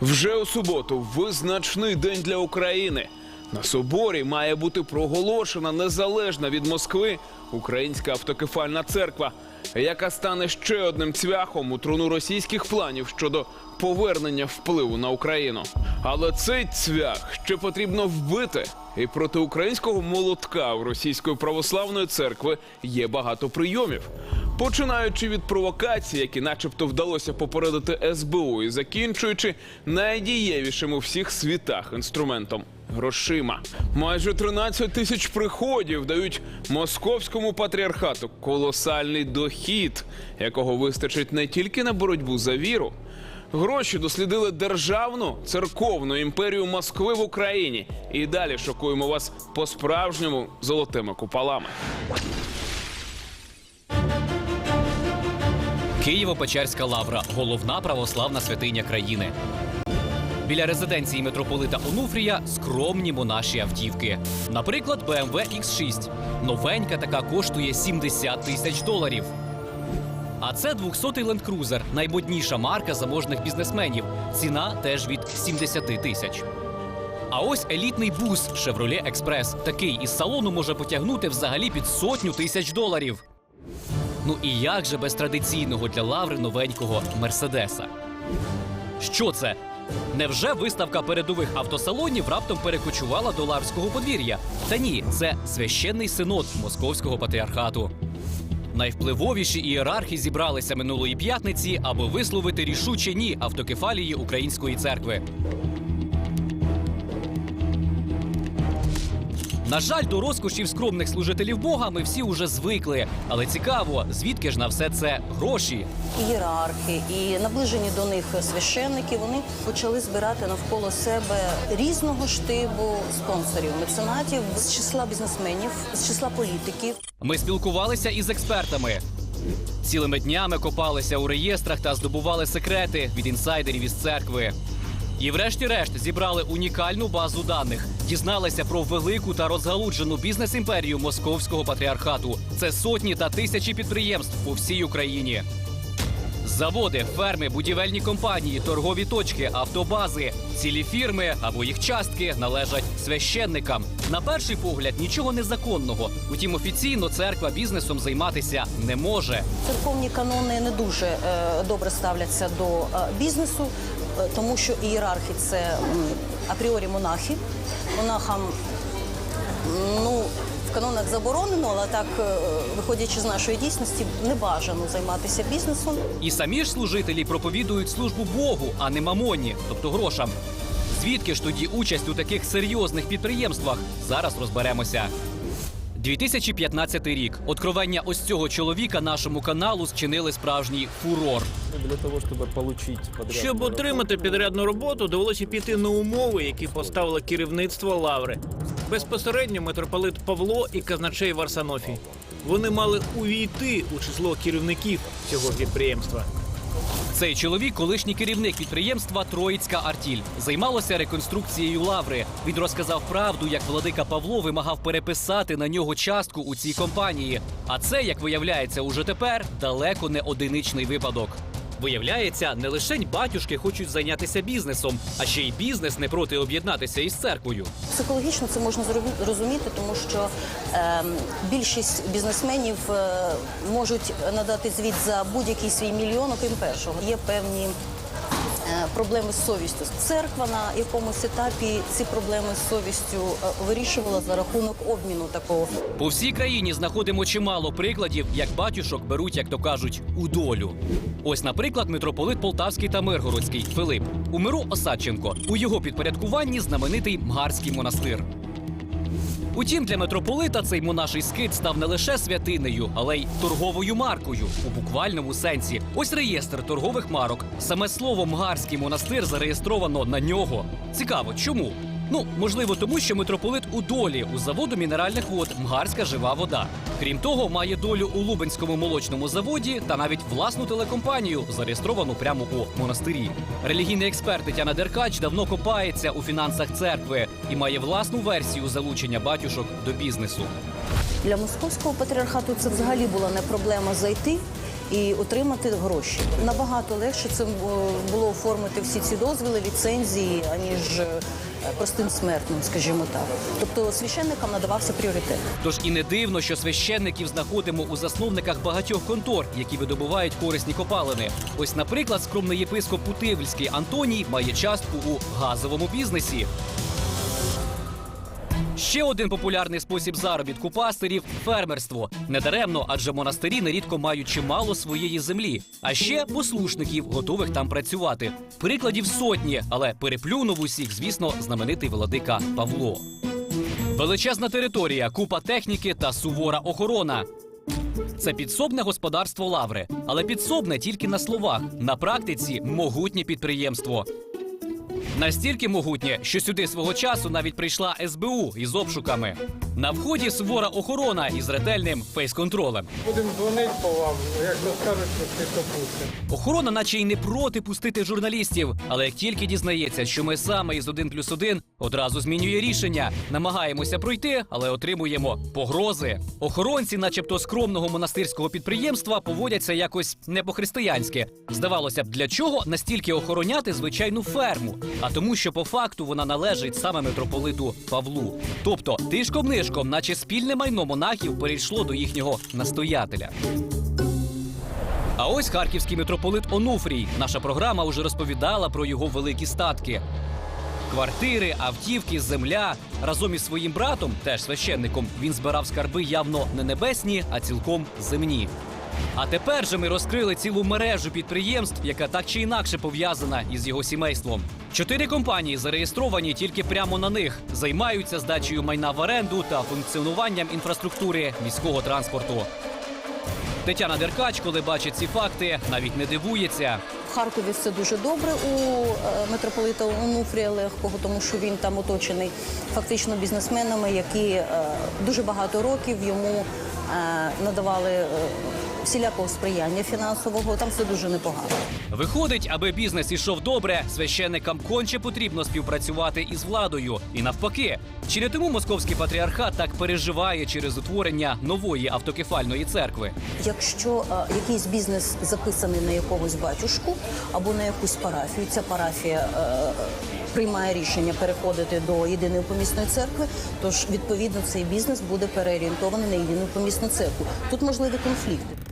Вже у суботу визначний день для України. На соборі має бути проголошена незалежна від Москви Українська автокефальна церква, яка стане ще одним цвяхом у труну російських планів щодо повернення впливу на Україну. Але цей цвях ще потрібно вбити. І проти українського молотка у російської православної церкви є багато прийомів. Починаючи від провокацій, які начебто вдалося попередити СБУ, і закінчуючи найдієвішим у всіх світах інструментом грошима. Майже 13 тисяч приходів дають московському патріархату колосальний дохід, якого вистачить не тільки на боротьбу за віру. Гроші дослідили державну церковну імперію Москви в Україні. І далі шокуємо вас по-справжньому золотими куполами. Києво-Печерська лавра головна православна святиня країни. Біля резиденції митрополита Онуфрія скромні монаші автівки. Наприклад, BMW X6. Новенька така коштує 70 тисяч доларів. А це 200-й Land Cruiser, наймодніша марка заможних бізнесменів. Ціна теж від 70 тисяч. А ось елітний бус Chevrolet Express. Такий із салону може потягнути взагалі під сотню тисяч доларів. Ну і як же без традиційного для лаври новенького Мерседеса? Що це? Невже виставка передових автосалонів раптом перекочувала до лаврського подвір'я? Та ні, це священний синод московського патріархату. Найвпливовіші ієрархи зібралися минулої п'ятниці, аби висловити рішуче ні автокефалії української церкви. На жаль, до розкошів скромних служителів Бога ми всі уже звикли. Але цікаво, звідки ж на все це гроші? ієрархи і наближені до них священники вони почали збирати навколо себе різного штибу спонсорів, меценатів з числа бізнесменів, з числа політиків. Ми спілкувалися із експертами. Цілими днями копалися у реєстрах та здобували секрети від інсайдерів із церкви. І врешті-решт зібрали унікальну базу даних, дізналися про велику та розгалуджену бізнес-імперію московського патріархату. Це сотні та тисячі підприємств по всій Україні. Заводи, ферми, будівельні компанії, торгові точки, автобази, цілі фірми або їх частки належать священникам. На перший погляд нічого незаконного. Утім, офіційно церква бізнесом займатися не може. Церковні канони не дуже е, добре ставляться до е, бізнесу, тому що ієрархи це апріорі монахи. Монахам ну. В канонах заборонено, але так, е, виходячи з нашої дійсності, не бажано займатися бізнесом. І самі ж служителі проповідують службу Богу, а не мамоні, тобто грошам. Звідки ж тоді участь у таких серйозних підприємствах? Зараз розберемося. 2015 рік. Откровення ось цього чоловіка нашому каналу зчинили справжній фурор. Для того, щоб получить Щоб отримати підрядну роботу, довелося піти на умови, які поставило керівництво лаври. Безпосередньо митрополит Павло і казначей Варсанофій. Вони мали увійти у число керівників цього підприємства. Цей чоловік, колишній керівник підприємства Троїцька Артіль, займалося реконструкцією лаври. Він розказав правду, як владика Павло вимагав переписати на нього частку у цій компанії. А це, як виявляється, уже тепер далеко не одиничний випадок. Виявляється, не лише батюшки хочуть зайнятися бізнесом, а ще й бізнес не проти об'єднатися із церквою. Психологічно це можна зрозуміти, розуміти, тому що е, більшість бізнесменів е, можуть надати звіт за будь-який свій мільйон, окрім першого. Є певні проблеми з совістю. Церква на якомусь етапі ці проблеми з совістю е, вирішувала за рахунок обміну такого. По всій країні знаходимо чимало прикладів, як батюшок беруть, як то кажуть, у долю. Ось, наприклад, митрополит Полтавський та Миргородський Филип у миру Осадченко. У його підпорядкуванні знаменитий Мгарський монастир. Утім, для митрополита цей монаший скит став не лише святинею, але й торговою маркою у буквальному сенсі. Ось реєстр торгових марок. Саме слово Мгарський монастир зареєстровано на нього. Цікаво, чому? Ну, можливо, тому що митрополит у долі у заводу мінеральних вод Мгарська жива вода. Крім того, має долю у Лубенському молочному заводі та навіть власну телекомпанію, зареєстровану прямо у монастирі. Релігійний експерт Тетяна Деркач давно копається у фінансах церкви і має власну версію залучення батюшок до бізнесу. Для московського патріархату це взагалі була не проблема зайти і отримати гроші. Набагато легше це е, було оформити всі ці дозволи, ліцензії, аніж е, простим смертним, скажімо так. Тобто священникам надавався пріоритет. Тож і не дивно, що священників знаходимо у засновниках багатьох контор, які видобувають корисні копалини. Ось, наприклад, скромний єпископ Путивльський Антоній має частку у газовому бізнесі. Ще один популярний спосіб заробітку пастирів фермерство. Недаремно, адже монастирі нерідко мають чимало своєї землі, а ще послушників, готових там працювати. Прикладів сотні, але переплюнув усіх, звісно, знаменитий владика Павло. Величезна територія, купа техніки та сувора охорона. Це підсобне господарство Лаври, але підсобне тільки на словах. На практиці могутнє підприємство. Настільки могутнє, що сюди свого часу навіть прийшла СБУ із обшуками. На вході сувора охорона із ретельним фейс-контролем. Будемо дзвонити по вам, як розкажуть, то то пустимо. Охорона, наче й не проти пустити журналістів, але як тільки дізнається, що ми саме із 1 плюс 1, одразу змінює рішення. Намагаємося пройти, але отримуємо погрози. Охоронці, начебто скромного монастирського підприємства, поводяться якось не по-християнськи. Здавалося б, для чого настільки охороняти звичайну ферму? А тому, що по факту вона належить саме митрополиту Павлу. Тобто, тишком нишком, наче спільне майно монахів, перейшло до їхнього настоятеля. А ось харківський митрополит Онуфрій. Наша програма вже розповідала про його великі статки. Квартири, автівки, земля. Разом із своїм братом, теж священником, він збирав скарби явно не небесні, а цілком земні. А тепер же ми розкрили цілу мережу підприємств, яка так чи інакше пов'язана із його сімейством. Чотири компанії зареєстровані тільки прямо на них, займаються здачею майна в оренду та функціонуванням інфраструктури міського транспорту. Тетяна Деркач, коли бачить ці факти, навіть не дивується. В Харкові все дуже добре у е, митрополита Онуфрія Легкого, тому що він там оточений фактично бізнесменами, які е, дуже багато років йому е, надавали всілякого сприяння фінансового. Там все дуже непогано. Виходить, аби бізнес ішов добре, священникам конче потрібно співпрацювати із владою. І навпаки, чи не тому московський патріархат так переживає через утворення нової автокефальної церкви? Якщо е, якийсь бізнес записаний на якогось батюшку або на якусь парафію, ця парафія е, приймає рішення переходити до єдиної помісної церкви, тож відповідно цей бізнес буде переорієнтований на єдину помісну церкву. Тут можливі конфлікти.